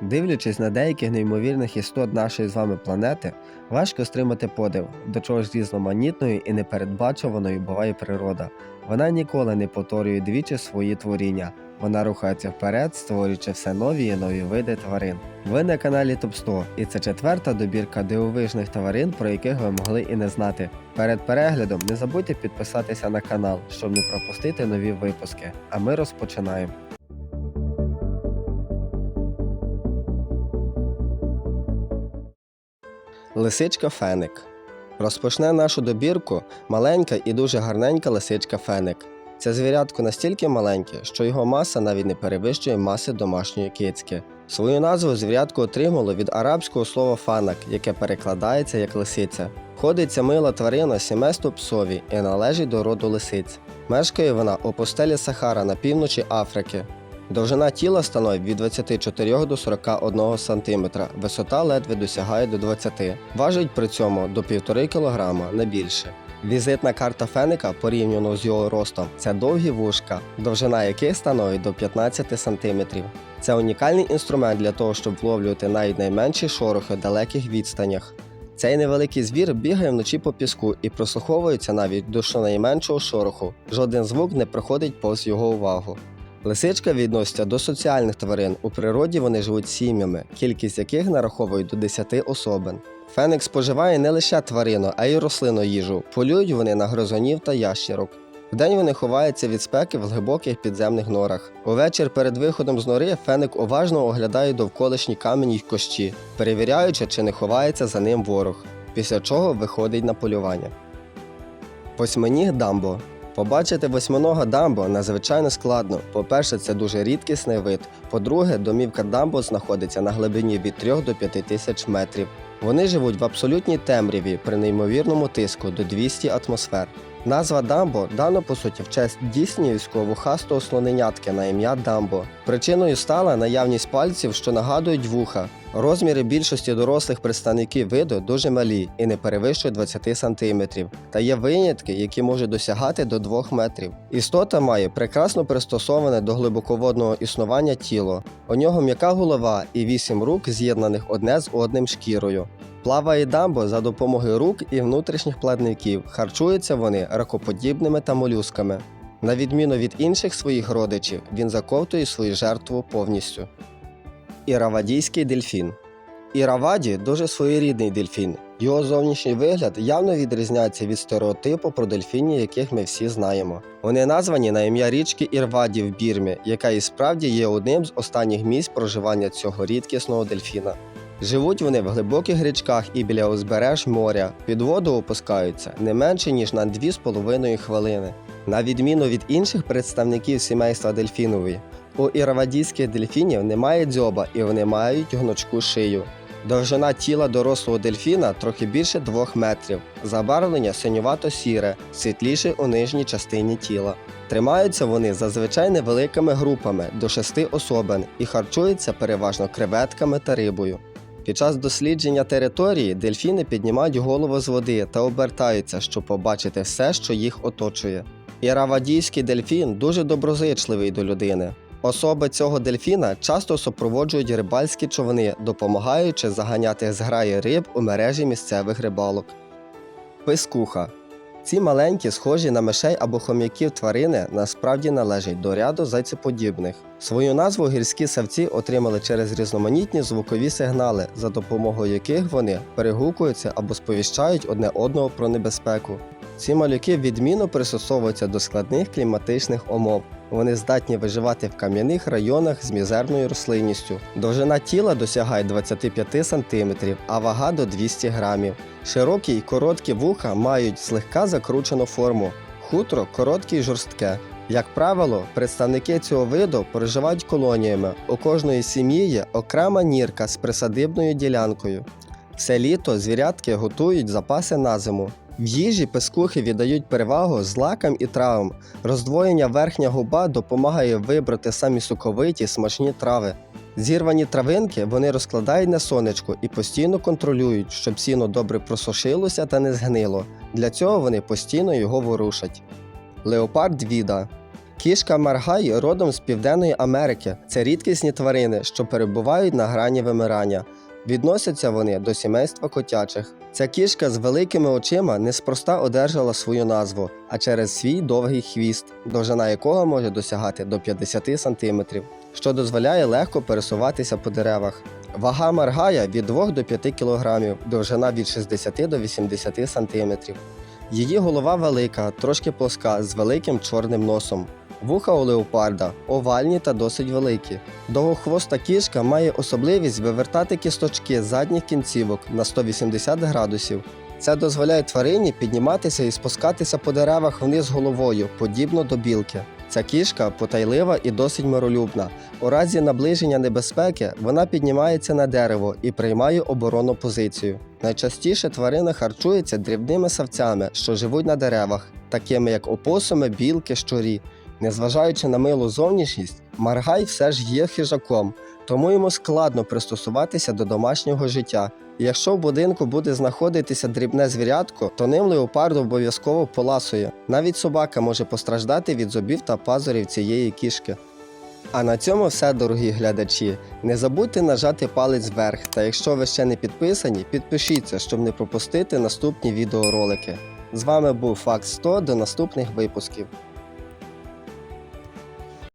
Дивлячись на деяких неймовірних істот нашої з вами планети, важко стримати подив, до чого ж різноманітною і непередбачуваною буває природа. Вона ніколи не повторює двічі свої творіння. Вона рухається вперед, створюючи все нові і нові види тварин. Ви на каналі Топ 100 і це четверта добірка дивовижних тварин, про яких ви могли і не знати. Перед переглядом не забудьте підписатися на канал, щоб не пропустити нові випуски. А ми розпочинаємо. Лисичка Феник. Розпочне нашу добірку маленька і дуже гарненька лисичка Феник. Це звірятко настільки маленьке, що його маса навіть не перевищує маси домашньої кицьки. Свою назву звірятко отримало від арабського слова фанак, яке перекладається як лисиця. Ходить ця мила тварина сімейство псові і належить до роду лисиць. Мешкає вона у пустелі Сахара на півночі Африки. Довжина тіла становить від 24 до 41 см, висота ледве досягає до 20 Важить при цьому до 1,5 кг, не більше. Візитна карта феника порівняно з його ростом це довгі вушка, довжина яких становить до 15 см. Це унікальний інструмент для того, щоб вловлювати навіть найменші шорохи в далеких відстанях. Цей невеликий звір бігає вночі по піску і прослуховується навіть до щонайменшого шороху. Жоден звук не проходить повз його увагу. Лисичка відноситься до соціальних тварин. У природі вони живуть сім'ями, кількість яких нараховують до 10 особин. Феник споживає не лише тварину, а й рослинну їжу. Полюють вони на гризунів та ящерок. Вдень вони ховаються від спеки в глибоких підземних норах. Увечір перед виходом з нори феник уважно оглядає довколишні камені й кощі, перевіряючи, чи не ховається за ним ворог, після чого виходить на полювання. Восьминіг дамбо. Побачити восьминога дамбо надзвичайно складно. По-перше, це дуже рідкісний вид. По-друге, домівка дамбо знаходиться на глибині від 3 до 5 тисяч метрів. Вони живуть в абсолютній темряві при неймовірному тиску до 200 атмосфер. Назва Дамбо дано по суті в честь дійснівського вухастого слоненятки на ім'я Дамбо. Причиною стала наявність пальців, що нагадують вуха. Розміри більшості дорослих представників виду дуже малі і не перевищують 20 см. Та є винятки, які можуть досягати до 2 метрів. Істота має прекрасно пристосоване до глибоководного існування тіло. У нього м'яка голова і 8 рук, з'єднаних одне з одним шкірою. Плаває дамбо за допомогою рук і внутрішніх плавників. Харчуються вони ракоподібними та молюсками. На відміну від інших своїх родичів, він заковтує свою жертву повністю. Іравадійський дельфін. Іраваді дуже своєрідний дельфін. Його зовнішній вигляд явно відрізняється від стереотипу про дельфінів, яких ми всі знаємо. Вони названі на ім'я річки Ірваді в Бірмі, яка і справді є одним з останніх місць проживання цього рідкісного дельфіна. Живуть вони в глибоких річках і біля узбереж моря. Під воду опускаються не менше ніж на 2,5 хвилини. На відміну від інших представників сімейства дельфінової, у іравадійських дельфінів немає дзьоба і вони мають гнучку шию. Довжина тіла дорослого дельфіна трохи більше 2 метрів, забарвлення синювато-сіре, світліше у нижній частині тіла. Тримаються вони зазвичай невеликими групами до 6 особин і харчуються переважно креветками та рибою. Під час дослідження території дельфіни піднімають голову з води та обертаються, щоб побачити все, що їх оточує. Іравадійський дельфін дуже доброзичливий до людини. Особи цього дельфіна часто супроводжують рибальські човни, допомагаючи заганяти зграї риб у мережі місцевих рибалок. Пискуха. Ці маленькі, схожі на мишей або хом'яків тварини, насправді належать до ряду зайцеподібних. Свою назву гірські савці отримали через різноманітні звукові сигнали, за допомогою яких вони перегукуються або сповіщають одне одного про небезпеку. Ці малюки відмінно пристосовуються до складних кліматичних умов. Вони здатні виживати в кам'яних районах з мізерною рослинністю. Довжина тіла досягає 25 см, а вага до 200 грамів. Широкі й короткі вуха мають злегка закручену форму. Хутро коротке й жорстке. Як правило, представники цього виду проживають колоніями. У кожної сім'ї є окрема нірка з присадибною ділянкою. Все літо звірятки готують запаси на зиму. В їжі пескухи віддають перевагу злакам і травам. Роздвоєння верхня губа допомагає вибрати самі соковиті смачні трави. Зірвані травинки вони розкладають на сонечку і постійно контролюють, щоб сіно добре просушилося та не згнило. Для цього вони постійно його ворушать. Леопард Віда Кішка Маргай родом з Південної Америки. Це рідкісні тварини, що перебувають на грані вимирання. Відносяться вони до сімейства котячих. Ця кішка з великими очима неспроста одержала свою назву, а через свій довгий хвіст, довжина якого може досягати до 50 см, що дозволяє легко пересуватися по деревах. Вага маргая від 2 до 5 кг, довжина від 60 до 80 см. Її голова велика, трошки плоска, з великим чорним носом. Вуха у леопарда овальні та досить великі. Довгохвоста кішка має особливість вивертати кісточки задніх кінцівок на 180 градусів. Це дозволяє тварині підніматися і спускатися по деревах вниз головою, подібно до білки. Ця кішка потайлива і досить миролюбна. У разі наближення небезпеки вона піднімається на дерево і приймає оборонну позицію. Найчастіше тварина харчується дрібними савцями, що живуть на деревах, такими як опосуми, білки, щурі. Незважаючи на милу зовнішність, Маргай все ж є хижаком, тому йому складно пристосуватися до домашнього життя. Якщо в будинку буде знаходитися дрібне звірятко, то ним леопард обов'язково поласує. Навіть собака може постраждати від зубів та пазурів цієї кішки. А на цьому все, дорогі глядачі. Не забудьте нажати палець вверх, та якщо ви ще не підписані, підпишіться, щоб не пропустити наступні відеоролики. З вами був Факт 100 до наступних випусків.